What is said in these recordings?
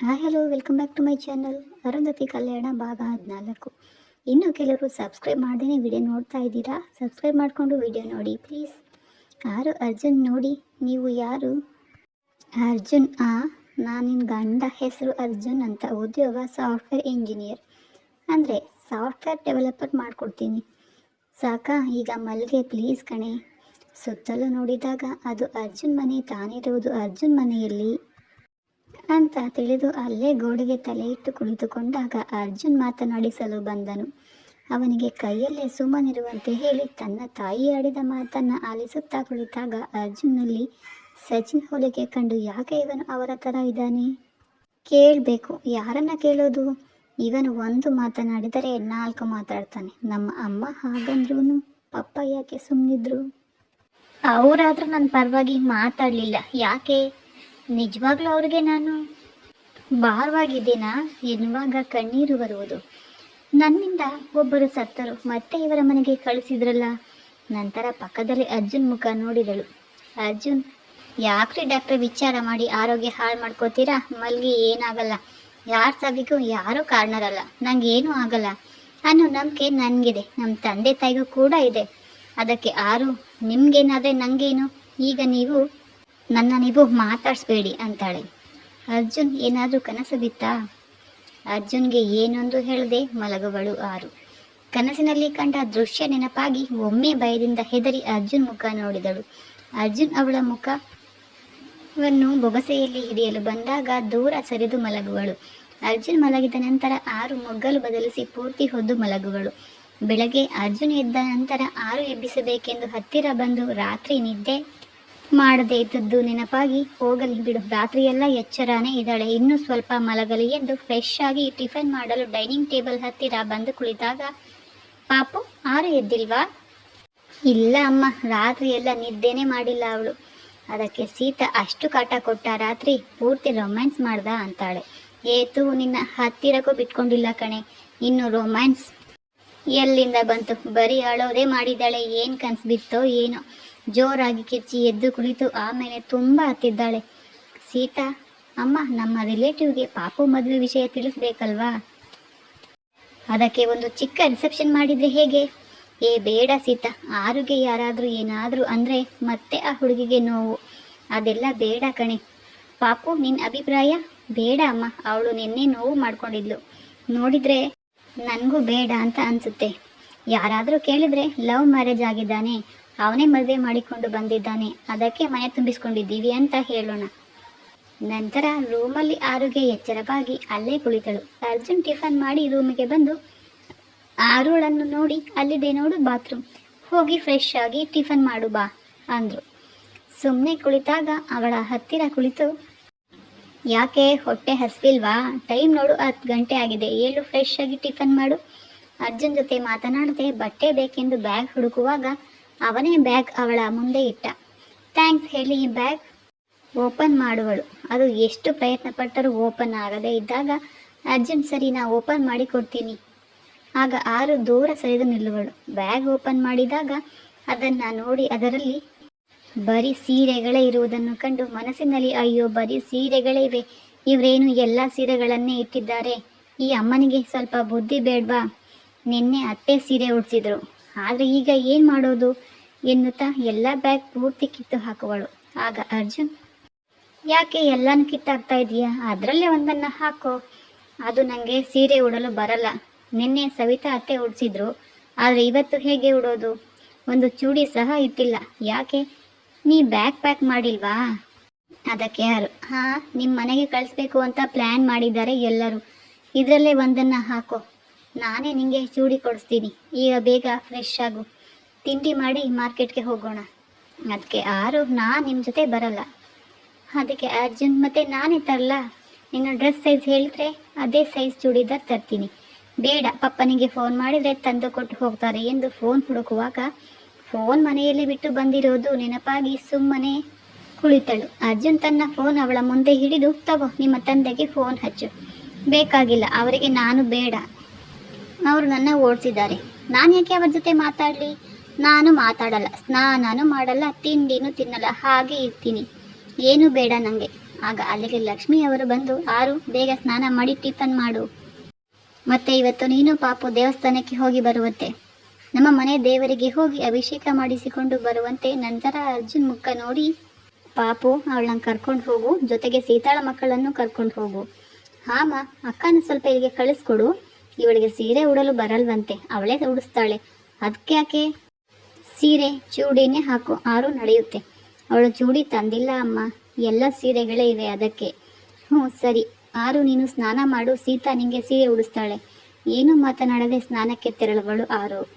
Hi hello welcome back to my channel Arundhati Kalyana ಭಾಗ ಹದಿನಾಲ್ಕು. ಇನ್ನು ಕೆಲವರು ಸಬ್ಸ್ಕ್ರೈಬ್ ಮಾಡದೇ ವಿಡಿಯೋ ನೋಡ್ತಾ ಇದ್ದೀರಾ? ಸಬ್ಸ್ಕ್ರೈಬ್ ಮಾಡಿಕೊಂಡು ವಿಡಿಯೋ ನೋಡಿ ಪ್ಲೀಸ್ ಯಾರು ಅರ್ಜುನ್ ನೋಡಿ, ನೀವು ಯಾರು? ಅರ್ಜುನ್ ಆ ನಾನು ನಿನ್ನ ಗಂಡ ಹೆಸರು ಅರ್ಜುನ್ ಅಂತ ಉದ್ಯೋಗ ಸಾಫ್ಟ್ವೇರ್ ಇಂಜಿನಿಯರ್ ಅಂದರೆ ಸಾಫ್ಟ್ವೇರ್ ಡೆವಲಪರ್ ಮಾಡಿಕೊಡ್ತೀನಿ. ಸಾಕಾ, ಈಗ ಮಲ್ಲಿಗೆ ಪ್ಲೀಸ್ ಕಣೆ. ಸುತ್ತಲೂ ನೋಡಿದಾಗ ಅದು ಅರ್ಜುನ್ ಮನೆ ತಾನಿರುವುದು ಅರ್ಜುನ್ ಮನೆಯಲ್ಲಿ. ಅಂತ ತಿಳಿದು ಅಲ್ಲೇ ಗೋಡೆಗೆ ತಲೆಯಿಟ್ಟು ಕುಳಿತುಕೊಂಡಾಗ ಅರ್ಜುನ್ ಮಾತನಾಡಿಸಲು ಬಂದನು. ಅವನಿಗೆ ಕೈಯಲ್ಲೇ ಸುಮ್ಮನಿರುವಂತೆ ಹೇಳಿ ತನ್ನ ತಾಯಿ ಆಡಿದ ಮಾತನ್ನು ಆಲಿಸುತ್ತಾ ಕುಳಿತಾಗ ಅರ್ಜುನ್ನಲ್ಲಿ ಸಚಿನ್ ಹೋಲಿಕೆ ಕಂಡು ಯಾಕೆ ಇವನು ಅವರ ಥರ ಇದ್ದಾನೆ? ಕೇಳಬೇಕು. ಯಾರನ್ನ ಕೇಳೋದು? ಇವನು ಒಂದು ಮಾತನಾಡಿದರೆ ನಾಲ್ಕು ಮಾತಾಡ್ತಾನೆ. ನಮ್ಮ ಅಮ್ಮ ಹಾಗಂದ್ರೂ ಪಪ್ಪ ಯಾಕೆ ಸುಮ್ಮನಿದ್ರು ಅವರಾದ್ರೂ ನನ್ನ ಪರವಾಗಿ ಮಾತಾಡಲಿಲ್ಲ. ಯಾಕೆ? ನಿಜವಾಗ್ಲೂ ಅವ್ರಿಗೆ ನಾನು ಭಾರವಾಗಿದ್ದೀನಾ? ಎನ್ನುವಾಗ ಕಣ್ಣೀರು ಬರುವುದು. ನನ್ನಿಂದ ಒಬ್ಬರು ಸತ್ತರು, ಮತ್ತೆ ಇವರ ಮನೆಗೆ ಕಳಿಸಿದ್ರಲ್ಲ? ನಂತರ ಪಕ್ಕದಲ್ಲಿ ಅರ್ಜುನ್ ಮುಖ ನೋಡಿದಳು. ಅರ್ಜುನ್, ಯಾಕ್ರಿ ಡಾಕ್ಟರ್ ವಿಚಾರ ಮಾಡಿ ಆರೋಗ್ಯ ಹಾಳು ಮಾಡ್ಕೋತೀರಾ? ಮಲ್ಗಿ ಏನಾಗಲ್ಲ. ಯಾರ ಸಾವಿಗೂ ಯಾರೂ ಕಾರಣರಲ್ಲ. ನಂಗೆ ಏನೂ ಆಗಲ್ಲ. ಅನ್ನೋ ನಂಬಿಕೆ ನನಗಿದೆ. ನಮ್ಮ ತಂದೆ ತಾಯಿಗೂ ಕೂಡ ಇದೆ. ಅದಕ್ಕೆ ಆರು, ನಿಮ್ಗೇನಾದ್ರೆ ನಂಗೇನು? ಈಗ ನೀವು ನನ್ನ ನೀವು ಮಾತಾಡಿಸ್ಬೇಡಿ ಅಂತಾಳೆ. ಅರ್ಜುನ್ ಏನಾದರೂ ಕನಸು ಬಿತ್ತಾ? ಅರ್ಜುನ್ಗೆ ಏನೊಂದು ಹೇಳದೆ ಮಲಗುವಳು ಆರು. ಕನಸಿನಲ್ಲಿ ಕಂಡ ದೃಶ್ಯ ನೆನಪಾಗಿ ಒಮ್ಮೆ ಭಯದಿಂದ ಹೆದರಿ ಅರ್ಜುನ್ ಮುಖ ನೋಡಿದಳು. ಅರ್ಜುನ್ ಅವಳ ಮುಖವನ್ನು ಬೊಗಸೆಯಲ್ಲಿ ಹಿಡಿಯಲು ಬಂದಾಗ ದೂರ ಸರಿದು ಮಲಗುವಳು. ಅರ್ಜುನ್ ಮಲಗಿದ ನಂತರ ಆರು ಮೊಗ್ಗಲು ಬದಲಿಸಿ ಪೂರ್ತಿ ಹೊದ್ದು ಮಲಗುವಳು. ಬೆಳಗ್ಗೆ ಅರ್ಜುನ್ ಎದ್ದ ನಂತರ ಆರು ಎಬ್ಬಿಸಬೇಕೆಂದು ಹತ್ತಿರ ಬಂದು ರಾತ್ರಿ ನಿದ್ದೆ ಮಾಡದೇ ಇದ್ದದ್ದು ನೆನಪಾಗಿ ಹೋಗಲಿ ಬಿಡು. ರಾತ್ರಿಯೆಲ್ಲ ಎಚ್ಚರಾನೇ ಇದ್ದಾಳೆ. ಇನ್ನೂ ಸ್ವಲ್ಪ ಮಲಗಲಿ ಎಂದು ಫ್ರೆಶ್ ಆಗಿ ಟಿಫನ್ ಮಾಡಲು ಡೈನಿಂಗ್ ಟೇಬಲ್ ಹತ್ತಿರ ಬಂದು ಕುಳಿತಾಗ, ಪಾಪು, ಆರು ಎದ್ದಿಲ್ವಾ? ಇಲ್ಲ ಅಮ್ಮ ರಾತ್ರಿಯೆಲ್ಲ ನಿದ್ದೆನೇ ಮಾಡಿಲ್ಲ ಅವಳು. ಅದಕ್ಕೆ ಸೀತಾ ಅಷ್ಟು ಕಾಟ ಕೊಟ್ಟ ರಾತ್ರಿ ಪೂರ್ತಿ ರೊಮ್ಯಾನ್ಸ್ ಮಾಡ್ದ? ಅಂತಾಳೆ. ಏತು ನಿನ್ನ ಹತ್ತಿರಕ್ಕೂ ಬಿಟ್ಕೊಂಡಿಲ್ಲ ಕಣೆ. ಇನ್ನು ರೊಮ್ಯಾನ್ಸ್ ಎಲ್ಲಿಂದ ಬಂತು? ಬರೀ ಅಳೋದೇ ಮಾಡಿದ್ದಾಳೆ. ಏನು ಕನ್ಸು ಬಿತ್ತೋ, ಏನೋ. ಜೋರಾಗಿ ಕಿಚ್ಚಿ ಎದ್ದು ಕುಳಿತು ಆಮೇಲೆ ತುಂಬ ಹತ್ತಿದ್ದಾಳೆ. ಸೀತಾ, ಅಮ್ಮ, ನಮ್ಮ ರಿಲೇಟಿವ್ಗೆ ಪಾಪು ಮದುವೆ ವಿಷಯ ತಿಳಿಸ್ಬೇಕಲ್ವಾ? ಅದಕ್ಕೆ ಒಂದು ಚಿಕ್ಕ ರಿಸೆಪ್ಷನ್ ಮಾಡಿದ್ರೆ ಹೇಗೆ? ಏ, ಬೇಡ ಸೀತಾ ಆರುಗೆ ಯಾರಾದರೂ ಏನಾದರೂ ಅಂದರೆ ಮತ್ತೆ ಆ ಹುಡುಗಿಗೆ ನೋವು. ಅದೆಲ್ಲ ಬೇಡ ಕಣೆ. ಪಾಪು ನಿನ್ನ ಅಭಿಪ್ರಾಯ? ಬೇಡ ಅಮ್ಮ, ಅವಳು ನಿನ್ನೆ ನೋವು ಮಾಡ್ಕೊಂಡಿದ್ಲು. ನೋಡಿದ್ರೆ ನನಗೂ ಬೇಡ ಅಂತ ಅನಿಸುತ್ತೆ. ಯಾರಾದರೂ ಕೇಳಿದ್ರೆ ಲವ್ ಮ್ಯಾರೇಜ್ ಆಗಿದ್ದಾನೆ. ಅವನೇ ಮದುವೆ ಮಾಡಿಕೊಂಡು ಬಂದಿದ್ದಾನೆ. ಅದಕ್ಕೆ ಮನೆ ತುಂಬಿಸ್ಕೊಂಡಿದ್ದೀವಿ ಅಂತ ಹೇಳೋಣ. ನಂತರ ರೂಮಲ್ಲಿ ಆರುಗೆ ಎಚ್ಚರವಾಗಿ ಅಲ್ಲೇ ಕುಳಿತಳು. ಅರ್ಜುನ್ ಟಿಫನ್ ಮಾಡಿ ರೂಮಿಗೆ ಬಂದು ಆರುಳನ್ನು ನೋಡಿ, ಅಲ್ಲಿದೆ ನೋಡು ಬಾತ್ರೂಮ್. ಹೋಗಿ ಫ್ರೆಶ್ ಆಗಿ ಟಿಫನ್ ಮಾಡು ಬಾ, ಅಂದರು. ಸುಮ್ಮನೆ ಕುಳಿತಾಗ ಅವಳ ಹತ್ತಿರ ಕುಳಿತು, ಯಾಕೆ ಹೊಟ್ಟೆ ಹಸಿವಿಲ್ವಾ? ಟೈಮ್ ನೋಡು, ಹತ್ತು ಗಂಟೆ ಆಗಿದೆ. ಏಳು ಫ್ರೆಶ್ ಆಗಿ ಟಿಫನ್ ಮಾಡು. ಅರ್ಜುನ್ ಜೊತೆ ಮಾತನಾಡದೆ ಬಟ್ಟೆ ಬೇಕೆಂದು ಬ್ಯಾಗ್ ಹುಡುಕುವಾಗ ಅವನೇ ಬ್ಯಾಗ್ ಅವಳ ಮುಂದೆ ಇಟ್ಟ. ಥ್ಯಾಂಕ್ಸ್ ಹೇಳಿ ಈ ಬ್ಯಾಗ್ ಓಪನ್ ಮಾಡುವಳು. ಅದು ಎಷ್ಟು ಪ್ರಯತ್ನ ಪಟ್ಟರೂ ಓಪನ್ ಆಗದೇ ಇದ್ದಾಗ, ಅರ್ಜೆಂಟ್ ಸರಿ ನಾ ಓಪನ್ ಮಾಡಿ ಕೊಡ್ತೀನಿ. ಆಗ ಆರು ದೂರ ಸರಿದು ನಿಲ್ಲುವಳು. ಬ್ಯಾಗ್ ಓಪನ್ ಮಾಡಿದಾಗ ಅದನ್ನು ನೋಡಿ ಅದರಲ್ಲಿ ಬರೀ ಸೀರೆಗಳೇ ಇರುವುದನ್ನು ಕಂಡು ಮನಸ್ಸಿನಲ್ಲಿ, ಅಯ್ಯೋ, ಬರೀ ಸೀರೆಗಳೇ ಇವೆ. ಇವರೇನು ಎಲ್ಲ ಸೀರೆಗಳನ್ನೇ ಇಟ್ಟಿದ್ದಾರೆ? ಈ ಅಮ್ಮನಿಗೆ ಸ್ವಲ್ಪ ಬುದ್ಧಿ ಬೇಡ್ವಾ? ನಿನ್ನೆ ಅತ್ತೆ ಸೀರೆ ಉಡ್ಸಿದ್ರು. ಆದರೆ ಈಗ ಏನು ಮಾಡೋದು ಎನ್ನುತ್ತಾ ಎಲ್ಲ ಬ್ಯಾಗ್ ಪೂರ್ತಿ ಕಿತ್ತು ಹಾಕುವಳು. ಆಗ ಅರ್ಜುನ್, ಯಾಕೆ ಎಲ್ಲಾನು ಕಿತ್ತಾಗ್ತಾ ಇದೀಯಾ ಅದರಲ್ಲೇ ಒಂದನ್ನು ಹಾಕೋ. ಅದು ನನಗೆ ಸೀರೆ ಉಡಲು ಬರಲ್ಲ. ನಿನ್ನೆ ಸವಿತಾ ಅತ್ತೆ ಉಡ್ಸಿದ್ರು. ಆದರೆ ಇವತ್ತು ಹೇಗೆ ಉಡೋದು? ಒಂದು ಚೂಡಿ ಸಹ ಇಟ್ಟಿಲ್ಲ. ಯಾಕೆ? ನೀ ಬ್ಯಾಗ್ ಪ್ಯಾಕ್ ಮಾಡಿಲ್ವಾ? ಅದಕ್ಕೆ ಯಾರು, ಹಾಂ ನಿಮ್ಮ ಮನೆಗೆ ಕಳಿಸ್ಬೇಕು ಅಂತ ಪ್ಲ್ಯಾನ್ ಮಾಡಿದ್ದಾರೆ ಎಲ್ಲರೂ. ಇದರಲ್ಲೇ ಒಂದನ್ನು ಹಾಕೋ. ನಾನೇ ನಿಂಗೆ ಚೂಡಿ ಕೊಡಿಸ್ತೀನಿ. ಈಗ ಬೇಗ ಫ್ರೆಶ್ ಆಗು. ತಿಂಡಿ ಮಾಡಿ ಮಾರ್ಕೆಟ್ಗೆ ಹೋಗೋಣ. ಅದಕ್ಕೆ ಆರು ನಾ ನಿಮ್ಮ ಜೊತೆ ಬರಲ್ಲ. ಅದಕ್ಕೆ ಅರ್ಜುನ್ ಮತ್ತೆ ನಾನೇ ತರಲ್ಲ ನಿನ್ನ ಡ್ರೆಸ್ ಸೈಜ್ ಹೇಳಿದ್ರೆ ಅದೇ ಸೈಜ್ ಚೂಡಿದಾರ್ ತರ್ತೀನಿ. ಬೇಡ ಪಪ್ಪನಿಗೆ ಫೋನ್ ಮಾಡಿದರೆ ತಂದು ಕೊಟ್ಟು ಹೋಗ್ತಾರೆ ಎಂದು ಫೋನ್ ಹುಡುಕುವಾಗ ಫೋನ್ ಮನೆಯಲ್ಲಿ ಬಿಟ್ಟು ಬಂದಿರೋದು ನೆನಪಾಗಿ ಸುಮ್ಮನೆ ಕುಳಿತಳು. ಅರ್ಜುನ್ ತನ್ನ ಫೋನ್ ಅವಳ ಮುಂದೆ ಹಿಡಿದು, ತಗೋ, ನಿಮ್ಮ ತಂದೆಗೆ ಫೋನ್ ಹಚ್ಚು. ಬೇಕಾಗಿಲ್ಲ, ಅವರಿಗೆ ನಾನು ಬೇಡ. ಅವರು ನನ್ನ ಓಡಿಸಿದ್ದಾರೆ. ನಾನು ಯಾಕೆ ಅವ್ರ ಜೊತೆ ಮಾತಾಡಲಿ? ನಾನು ಮಾತಾಡಲ್ಲ. ಸ್ನಾನನೂ ಮಾಡಲ್ಲ, ತಿಂಡಿನೂ ತಿನ್ನಲ್ಲ, ಹಾಗೆ ಇರ್ತೀನಿ. ಏನು ಬೇಡ ನನಗೆ ಆಗ ಅಲ್ಲಿಗೆ ಲಕ್ಷ್ಮಿ ಅವರು ಬಂದು, ಆರು, ಬೇಗ ಸ್ನಾನ ಮಾಡಿ, ಟಿಫನ್ ಮಾಡು. ಮತ್ತೆ ಇವತ್ತು ನೀನು ಪಾಪು ದೇವಸ್ಥಾನಕ್ಕೆ ಹೋಗಿ ಬರುವಂತೆ. ನಮ್ಮ ಮನೆ ದೇವರಿಗೆ ಹೋಗಿ ಅಭಿಷೇಕ ಮಾಡಿಸಿಕೊಂಡು ಬರುವಂತೆ. ನಂತರ ಅರ್ಜುನ್ ಮುಖ ನೋಡಿ, ಪಾಪು, ಅವಳನ್ನ ಕರ್ಕೊಂಡು ಹೋಗು. ಜೊತೆಗೆ ಸೀತಾಳ ಮಕ್ಕಳನ್ನು ಕರ್ಕೊಂಡು ಹೋಗು. ಹಾಮ ಅಕ್ಕನ ಸ್ವಲ್ಪ ಇಲ್ಲಿಗೆ ಕಳಿಸ್ಕೊಡು. ಇವಳಿಗೆ ಸೀರೆ ಉಡಲು ಬರಲ್ವಂತೆ. ಅವಳೇ ಉಡಿಸ್ತಾಳೆ. ಅದಕ್ಕೆ ಯಾಕೆ? ಸೀರೆ ಚೂಡಿನೇ ಹಾಕು, ಆರು ನಡೆಯುತ್ತೆ. ಅವಳು ಚೂಡಿ ತಂದಿಲ್ಲ ಅಮ್ಮ. ಎಲ್ಲ ಸೀರೆಗಳೇ ಇವೆ ಅದಕ್ಕೆ. ಹ್ಞೂ, ಸರಿ. ಆರು ನೀನು ಸ್ನಾನ ಮಾಡು, ಸೀತಾ ನಿಂಗೆ ಸೀರೆ ಉಡಿಸ್ತಾಳೆ. ಏನು ಮಾತನಾಡದೆ ಸ್ನಾನಕ್ಕೆ ತೆರಳುವಳು ಆರು.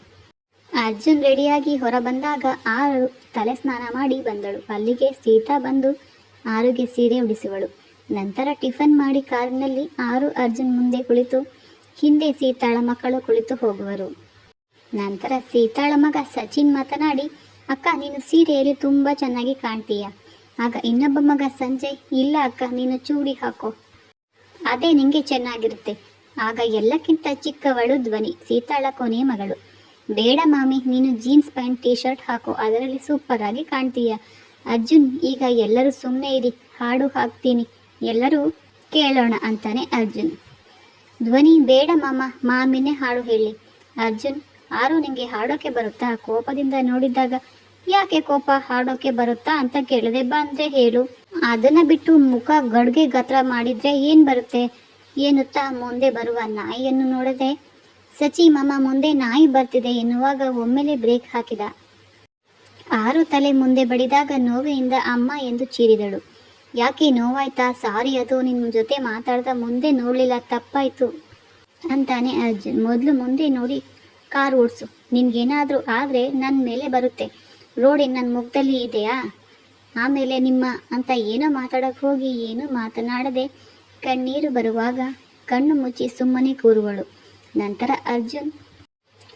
ಅರ್ಜುನ್ ರೆಡಿಯಾಗಿ ಹೊರ ಬಂದಾಗ ಆರು ತಲೆ ಸ್ನಾನ ಮಾಡಿ ಬಂದಳು. ಅಲ್ಲಿಗೆ ಸೀತಾ ಬಂದು ಆರುಗೆ ಸೀರೆ ಉಡಿಸುವಳು. ನಂತರ ಟಿಫನ್ ಮಾಡಿ ಕಾರಿನಲ್ಲಿ ಆರು ಅರ್ಜುನ್ ಮುಂದೆ ಕುಳಿತು ಹಿಂದೆ ಸೀತಾಳ ಮಕ್ಕಳು ಕುಳಿತು ಹೋಗುವರು. ನಂತರ ಸೀತಾಳ ಮಗ ಸಚಿನ್ ಮಾತನಾಡಿ, ಅಕ್ಕ, ನೀನು ಸೀರೆಯಲ್ಲಿ ತುಂಬ ಚೆನ್ನಾಗಿ ಕಾಣ್ತೀಯ. ಆಗ ಇನ್ನೊಬ್ಬ ಮಗ ಸಂಜಯ್, ಇಲ್ಲ ಅಕ್ಕ, ನೀನು ಚೂಡಿ ಹಾಕೋ. ಅದೇ ನಿಂಗೆ ಚೆನ್ನಾಗಿರುತ್ತೆ. ಆಗ ಎಲ್ಲಕ್ಕಿಂತ ಚಿಕ್ಕವಳು ಧ್ವನಿ, ಸೀತಾಳ ಕೊನೆಯ ಮಗಳು. ಬೇಡ ಮಾಮಿ, ನೀನು ಜೀನ್ಸ್ ಪ್ಯಾಂಟ್ ಟೀ ಶರ್ಟ್ ಹಾಕೋ, ಅದರಲ್ಲಿ ಸೂಪರ್ ಆಗಿ ಕಾಣ್ತೀಯ. ಅರ್ಜುನ್, ಈಗ ಎಲ್ಲರೂ ಸುಮ್ಮನೆ ಇರಿ, ಹಾಡು ಹಾಕ್ತೀನಿ. ಎಲ್ಲರೂ ಕೇಳೋಣ, ಅಂತಾನೆ ಅರ್ಜುನ್. ಧ್ವನಿ, ಬೇಡ ಮಾಮ, ಮಾಮಿನೇ ಹಾಡು ಹೇಳಿ. ಅರ್ಜುನ್, ಆರು ನಿಂಗೆ ಹಾಡೋಕೆ ಬರುತ್ತಾ? ಕೋಪದಿಂದ ನೋಡಿದಾಗ, ಯಾಕೆ ಕೋಪ? ಹಾಡೋಕೆ ಬರುತ್ತಾ ಅಂತ ಕೇಳಿದೆ ಬಂದ್ರೆ ಹೇಳು. ಅದನ್ನ ಬಿಟ್ಟು ಮುಖ ಗಡ್ಗೆ ಗಾತ್ರ ಮಾಡಿದ್ರೆ ಏನ್ ಬರುತ್ತೆ? ಏನುತ್ತಾ ಮುಂದೆ ಬರುವ ನಾಯಿಯನ್ನು ನೋಡದೆ, ಸಚಿ ಮಾಮ ಮುಂದೆ ನಾಯಿ ಬರ್ತಿದೆ ಎನ್ನುವಾಗ ಒಮ್ಮೆಲೆ ಬ್ರೇಕ್ ಹಾಕಿದ. ಆರು ತಲೆ ಮುಂದೆ ಬಡಿದಾಗ ನೋವೆಯಿಂದ ಅಮ್ಮ ಎಂದು ಚೀರಿದಳು. ಯಾಕೆ ನೋವಾಯ್ತಾ? ಸಾರಿ ಅದು. ನಿನ್ನ ಜೊತೆ ಮಾತಾಡ್ದಾ ಮುಂದೆ ನೋಡಲಿಲ್ಲ, ತಪ್ಪಾಯ್ತು. ಅಂತಾನೆ ಅರ್ಜುನ್. ಮೊದಲು ಮುಂದೆ ನೋಡಿ, ಕಾರ್ ಓಡಿಸು. ನಿನ್ಗೇನಾದರೂ ಆದರೆ ನನ್ನ ಮೇಲೆ ಬರುತ್ತೆ. ರೋಡ್ ನನ್ನ ಮುಖದಲ್ಲಿ ಇದೆಯಾ? ಆಮೇಲೆ ನಿಮ್ಮ ಅಂತ ಏನೋ ಮಾತಾಡಕ್ಕೆ ಹೋಗಿ, ಏನೂ ಮಾತನಾಡದೆ ಕಣ್ಣೀರು ಬರುವಾಗ ಕಣ್ಣು ಮುಚ್ಚಿ ಸುಮ್ಮನೆ ಕೂರುವಳು. ನಂತರ ಅರ್ಜುನ್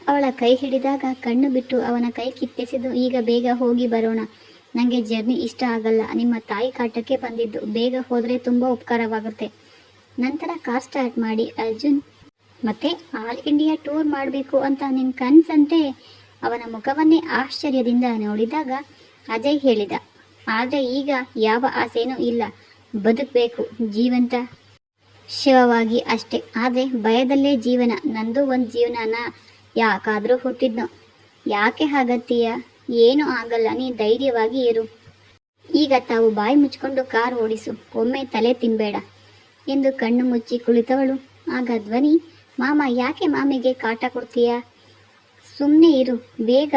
ಅವಳ ಕೈ ಹಿಡಿದಾಗ ಕಣ್ಣು ಬಿಟ್ಟು ಅವನ ಕೈ ಕಿತ್ತೆಸೆದು, ಈಗ ಬೇಗ ಹೋಗಿ ಬರೋಣ. ನನಗೆ ಜರ್ನಿ ಇಷ್ಟ ಆಗಲ್ಲ. ನಿಮ್ಮ ತಾಯಿ ಕಾಟಕ್ಕೆ ಬಂದಿದ್ದು. ಬೇಗ ಹೋದರೆ ತುಂಬ ಉಪಕಾರವಾಗುತ್ತೆ. ನಂತರ ಕಾರ್ ಸ್ಟಾರ್ಟ್ ಮಾಡಿ ಅರ್ಜುನ್ ಮತ್ತೆ ಆಲ್ ಇಂಡಿಯಾ ಟೂರ್ ಮಾಡಬೇಕು ಅಂತ ನಿನ್ನ ಕನ್ಸಂತೆ ಅವನ ಮುಖವನ್ನೇ ಆಶ್ಚರ್ಯದಿಂದ ನೋಡಿದಾಗ ಅಜಯ್ ಹೇಳಿದ, ಆದರೆ ಈಗ ಯಾವ ಆಸೆನೂ ಇಲ್ಲ. ಬದುಕಬೇಕು. ಜೀವಂತ ಶಿವವಾಗಿ ಅಷ್ಟೇ. ಆದರೆ ಭಯದಲ್ಲೇ ಜೀವನ. ನಂದು ಒಂದು ಜೀವನನ ಯಾಕಾದರೂ ಹುಟ್ಟಿದ್ನೋ. ಯಾಕೆ ಹಾಗತ್ತೀಯ ಏನೂ ಆಗಲ್ಲ, ನೀ ಧೈರ್ಯವಾಗಿ ಇರು. ಈಗ ತಾವು ಬಾಯಿ ಮುಚ್ಕೊಂಡು ಕಾರ್ ಓಡಿಸು, ಒಮ್ಮೆ ತಲೆ ತಿನ್ಬೇಡ ಎಂದು ಕಣ್ಣು ಮುಚ್ಚಿ ಕುಳಿತವಳು. ಆಗ ಧ್ವನಿ, ಮಾಮ ಯಾಕೆ ಮಾಮಿಗೆ ಕಾಟ ಕೊಡ್ತೀಯಾ? ಸುಮ್ಮನೆ ಇರು, ಬೇಗ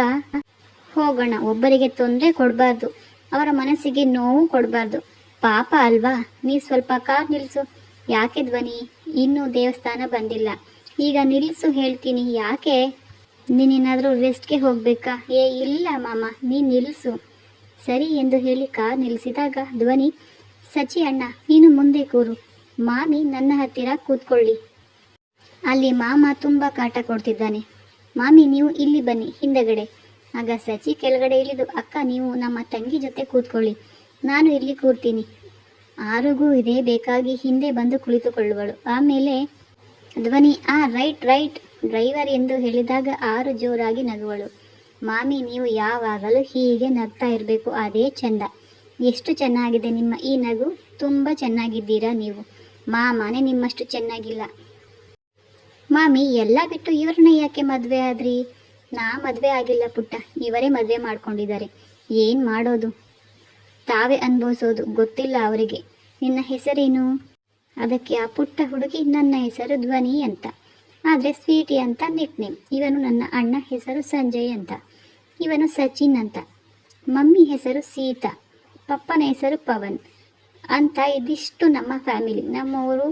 ಹೋಗೋಣ. ಒಬ್ಬರಿಗೆ ತೊಂದರೆ ಕೊಡಬಾರ್ದು, ಅವರ ಮನಸ್ಸಿಗೆ ನೋವು ಕೊಡಬಾರ್ದು. ಪಾಪ ಅಲ್ವಾ? ನೀ ಸ್ವಲ್ಪ ಕಾರ್ ನಿಲ್ಲಿಸು ಯಾಕೆ ಧ್ವನಿ? ಇನ್ನೂ ದೇವಸ್ಥಾನ ಬಂದಿಲ್ಲ. ಈಗ ನಿಲ್ಲಿಸು ಹೇಳ್ತೀನಿ. ಯಾಕೆ? ನೀನೇನಾದರೂ ರೆಸ್ಟ್ಗೆ ಹೋಗಬೇಕಾ? ಏ, ಇಲ್ಲ ಮಾಮ ನೀ ನಿಲ್ಲಿಸು ಸರಿ ಎಂದು ಹೇಳಿ ಕಾರ್ ನಿಲ್ಲಿಸಿದಾಗ ಧ್ವನಿ, ಸಚಿ ಅಣ್ಣ, ನೀನು ಮುಂದೆ ಕೂರು. ಮಾಮಿ ನನ್ನ ಹತ್ತಿರ ಕೂತ್ಕೊಳ್ಳಿ. ಅಲ್ಲಿ ಮಾಮ ತುಂಬ ಕಾಟ ಕೊಡ್ತಿದ್ದಾನೆ. ಮಾಮಿ, ನೀವು ಇಲ್ಲಿ ಬನ್ನಿ, ಹಿಂದಗಡೆ. ಆಗ ಸಚಿ ಕೆಳಗಡೆ ಇಳಿದು, ಅಕ್ಕ, ನೀವು ನಮ್ಮ ತಂಗಿ ಜೊತೆ ಕೂತ್ಕೊಳ್ಳಿ. ನಾನು ಇಲ್ಲಿ ಕೂರ್ತೀನಿ. ಆರಿಗೂ ಇದೇ ಬೇಕಾಗಿ ಹಿಂದೆ ಬಂದು ಕುಳಿತುಕೊಳ್ಳುವಳು. ಆಮೇಲೆ ಧ್ವನಿ, ಆ ರೈಟ್ ರೈಟ್ ಡ್ರೈವರ್ ಎಂದು ಹೇಳಿದಾಗ ಆರು ಜೋರಾಗಿ ನಗುವಳು. ಮಾಮಿ, ನೀವು ಯಾವಾಗಲೂ ಹೀಗೆ ನಗ್ತಾ ಇರಬೇಕು, ಅದೇ ಚೆಂದ. ಎಷ್ಟು ಚೆನ್ನಾಗಿದೆ ನಿಮ್ಮ ಈ ನಗು, ತುಂಬ ಚೆನ್ನಾಗಿದ್ದೀರಾ ನೀವು. ಮಾಮನೇ ನಿಮ್ಮಷ್ಟು ಚೆನ್ನಾಗಿಲ್ಲ. ಮಾಮಿ, ಎಲ್ಲ ಬಿಟ್ಟು ಇವ್ರನ್ನ ಯಾಕೆ ಮದುವೆ ಆದ್ರಿ? ನಾ ಮದುವೆ ಆಗಿಲ್ಲ ಪುಟ್ಟ, ಇವರೇ ಮದುವೆ ಮಾಡ್ಕೊಂಡಿದ್ದಾರೆ. ಏನು ಮಾಡೋದು? ತಾವೇ ಅನುಭವಿಸೋದು, ಗೊತ್ತಿಲ್ಲ ಅವರಿಗೆ. ನಿನ್ನ ಹೆಸರೇನು? ಅದಕ್ಕೆ ಆ ಪುಟ್ಟ ಹುಡುಗಿ ನನ್ನ ಹೆಸರು ಧ್ವನಿ ಅಂತ. ಆದರೆ ಸ್ವೀಟಿ ಅಂತ ನಿಟ್ ಇವನು ನನ್ನ ಅಣ್ಣ, ಹೆಸರು ಸಂಜಯ್ ಅಂತ. ಇವನು ಸಚಿನ್ ಅಂತ. ಮಮ್ಮಿ ಹೆಸರು ಸೀತಾ. ಪಪ್ಪನ ಹೆಸರು ಪವನ್ ಅಂತ ಇದಿಷ್ಟು ನಮ್ಮ ಫ್ಯಾಮಿಲಿ ನಮ್ಮವರು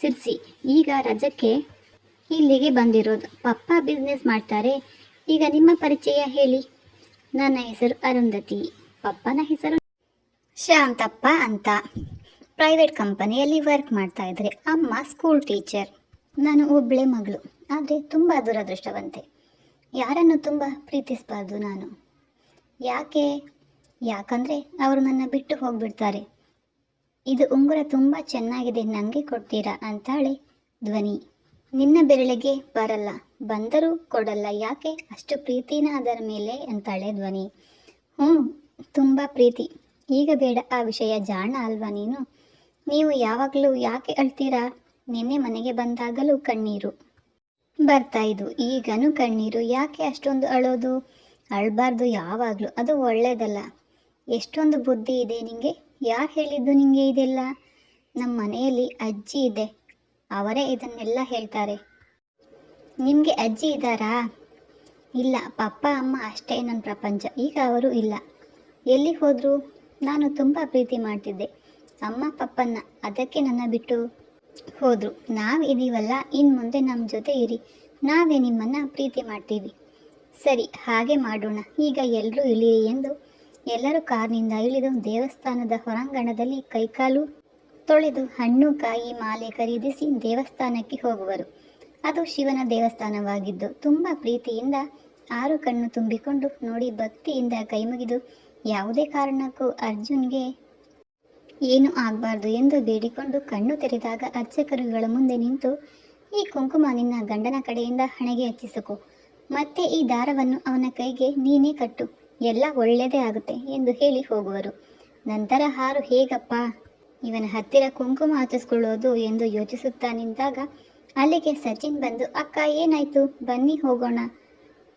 ಸಿರ್ಸಿ. ಈಗ ರಜಕ್ಕೆ ಇಲ್ಲಿಗೆ ಬಂದಿರೋದು. ಪಪ್ಪ ಬಿಸ್ನೆಸ್ ಮಾಡ್ತಾರೆ. ಈಗ ನಿಮ್ಮ ಪರಿಚಯ ಹೇಳಿ. ನನ್ನ ಹೆಸರು ಅರುಂಧತಿ. ಪಪ್ಪನ ಹೆಸರು ಶಾಂತಪ್ಪ ಅಂತ. ಪ್ರೈವೇಟ್ ಕಂಪನಿಯಲ್ಲಿ ವರ್ಕ್ ಮಾಡ್ತಾ ಇದ್ದಾರೆ ಅಮ್ಮ ಸ್ಕೂಲ್ ಟೀಚರ್ ನಾನು ಒಬ್ಬಳೆ ಮಗಳು, ಆದರೆ ತುಂಬ ದುರದೃಷ್ಟವಂತೆ. ಯಾರನ್ನು ತುಂಬ ಪ್ರೀತಿಸಬಾರ್ದು ನಾನು? ಯಾಕೆ? ಯಾಕಂದರೆ ಅವರು ನನ್ನ ಬಿಟ್ಟು ಹೋಗ್ಬಿಡ್ತಾರೆ. ಇದು ಉಂಗುರ ತುಂಬ ಚೆನ್ನಾಗಿದೆ ನನಗೆ ಕೊಡ್ತೀರಾ ಅಂತಾಳೆ ಧ್ವನಿ. ನಿನ್ನ ಬೆರಳಿಗೆ ಬರಲ್ಲ, ಬಂದರೂ ಕೊಡಲ್ಲ, ಯಾಕೆ ಅಷ್ಟು ಪ್ರೀತಿನ ಅದರ ಮೇಲೆ ಅಂತಾಳೆ ಧ್ವನಿ. ಹ್ಞೂ ತುಂಬ ಪ್ರೀತಿ. ಈಗ ಬೇಡ, ಆ ವಿಷಯ ಜಾಣ ಅಲ್ವಾ ನೀನು? ನೀವು ಯಾವಾಗಲೂ ಯಾಕೆ ಅಳ್ತೀರಾ? ನಿನ್ನೆ ಮನೆಗೆ ಬಂದಾಗಲೂ ಕಣ್ಣೀರು. ಬರ್ತಾ ಇದ್ವು. ಈಗನೂ ಕಣ್ಣೀರು. ಯಾಕೆ ಅಷ್ಟೊಂದು ಅಳೋದು? ಅಳಬಾರ್ದು ಯಾವಾಗಲೂ. ಅದು ಒಳ್ಳೇದಲ್ಲ. ಎಷ್ಟೊಂದು ಬುದ್ಧಿ ಇದೆ ನಿಮಗೆ ಯಾರು ಹೇಳಿದ್ದು ನಿಮಗೆ ಇದೆಲ್ಲ? ನಮ್ಮ ಮನೆಯಲ್ಲಿ ಅಜ್ಜಿ ಇದೆ. ಅವರೇ ಇದನ್ನೆಲ್ಲ ಹೇಳ್ತಾರೆ. ನಿಮಗೆ ಅಜ್ಜಿ ಇದ್ದಾರಾ? ಇಲ್ಲ. ಪಪ್ಪ, ಅಮ್ಮ ಅಷ್ಟೇ ನನ್ನ ಪ್ರಪಂಚ. ಈಗ ಅವರು ಇಲ್ಲ. ಎಲ್ಲಿ ಹೋದರು? ನಾನು ತುಂಬ ಪ್ರೀತಿ ಮಾಡ್ತಿದ್ದೆ. ಅಮ್ಮ, ಪಪ್ಪನ್ನ. ಅದಕ್ಕೆ ನನ್ನ ಬಿಟ್ಟು ಹೋದರು. ನಾವು ಇದೀವಲ್ಲ ಇನ್ನು ಮುಂದೆ ನಮ್ಮ ಜೊತೆ ಇರಿ. ನಾವೇ ನಿಮ್ಮನ್ನು ಪ್ರೀತಿ ಮಾಡ್ತೀವಿ. ಸರಿ, ಹಾಗೆ ಮಾಡೋಣ. ಈಗ ಎಲ್ಲರೂ ಇಳಿರಿ ಎಂದು ಎಲ್ಲರೂ ಕಾರ್ನಿಂದ ಇಳಿದು ದೇವಸ್ಥಾನದ ಹೊರಾಂಗಣದಲ್ಲಿ ಕೈಕಾಲು ತೊಳೆದು ಹಣ್ಣು, ಕಾಯಿ, ಮಾಲೆ ಖರೀದಿಸಿ ದೇವಸ್ಥಾನಕ್ಕೆ ಹೋಗುವರು. ಅದು ಶಿವನ ದೇವಸ್ಥಾನವಾಗಿದ್ದು ತುಂಬ ಪ್ರೀತಿಯಿಂದ ಆರು ಕಣ್ಣು ತುಂಬಿಕೊಂಡು ನೋಡಿ ಭಕ್ತಿಯಿಂದ ಕೈಮುಗಿದು ಯಾವುದೇ ಕಾರಣಕ್ಕೂ ಅರ್ಜುನ್ಗೆ ಏನು ಆಗಬಾರ್ದು ಎಂದು ಬೇಡಿಕೊಂಡು ಕಣ್ಣು ತೆರೆದಾಗ ಅರ್ಚಕರುಗಳ ಮುಂದೆ ನಿಂತು, ಈ ಕುಂಕುಮ ನಿನ್ನ ಗಂಡನ ಕಡೆಯಿಂದ ಹಣೆಗೆ ಹಚ್ಚಿಸಕು. ಮತ್ತೆ ಈ ದಾರವನ್ನು ಅವನ ಕೈಗೆ ನೀನೇ ಕಟ್ಟು. ಎಲ್ಲ ಒಳ್ಳೆಯದೇ ಆಗುತ್ತೆ ಎಂದು ಹೇಳಿ ಹೋಗುವರು. ನಂತರ ಹಾರು, ಹೇಗಪ್ಪ? ಇವನ ಹತ್ತಿರ ಕುಂಕುಮ ಹಚ್ಚಿಸ್ಕೊಳ್ಳೋದು ಎಂದು ಯೋಚಿಸುತ್ತಾ ನಿಂತಾಗ ಅಲ್ಲಿಗೆ ಸಚಿನ್ ಬಂದು, ಅಕ್ಕ, ಏನಾಯ್ತು? ಬನ್ನಿ ಹೋಗೋಣ.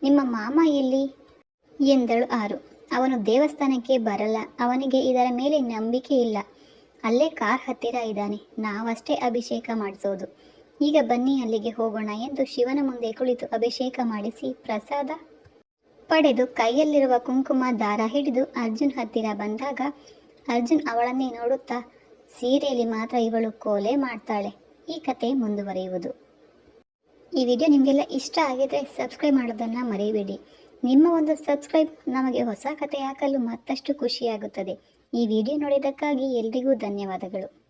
ನಿಮ್ಮ ಮಾಮ ಎಲ್ಲಿ? ಎಂದಳು ಆರು ಅವನು ದೇವಸ್ಥಾನಕ್ಕೆ ಬರಲ್ಲ. ಅವನಿಗೆ ಇದರ ಮೇಲೆ ನಂಬಿಕೆ ಇಲ್ಲ. ಅಲ್ಲೇ ಕಾರ್ ಹತ್ತಿರ ಇದ್ದಾನೆ. ನಾವಷ್ಟೇ ಅಭಿಷೇಕ ಮಾಡಿಸೋದು. ಈಗ ಬನ್ನಿ ಅಲ್ಲಿಗೆ ಹೋಗೋಣ ಎಂದು ಶಿವನ ಮುಂದೆ ಕುಳಿತು ಅಭಿಷೇಕ ಮಾಡಿಸಿ ಪ್ರಸಾದ ಪಡೆದು ಕೈಯಲ್ಲಿರುವ ಕುಂಕುಮ ದಾರ ಹಿಡಿದು ಅರ್ಜುನ್ ಹತ್ತಿರ ಬಂದಾಗ ಅರ್ಜುನ್ ಅವಳನ್ನೇ ನೋಡುತ್ತಾ, ಸೀರೆಯಲ್ಲಿ ಮಾತ್ರ ಇವಳು ಕೋಲೆ ಮಾಡ್ತಾಳೆ. ಈ ಕತೆ ಮುಂದುವರಿಯುವುದು. ಈ ವಿಡಿಯೋ ನಿಮಗೆಲ್ಲ ಇಷ್ಟ ಆಗಿದ್ರೆ ಸಬ್ಸ್ಕ್ರೈಬ್ ಮಾಡೋದನ್ನು ಮರೆಯಬೇಡಿ ನಿಮ್ಮ ಒಂದು ಸಬ್ಸ್ಕ್ರೈಬ್ ನಮಗೆ ಹೊಸ ಕತೆ ಹಾಕಲು ಮತ್ತಷ್ಟು ಖುಷಿಯಾಗುತ್ತದೆ. ಈ ವಿಡಿಯೋ ನೋಡಿದ್ದಕ್ಕಾಗಿ ಎಲ್ರಿಗೂ ಧನ್ಯವಾದಗಳು.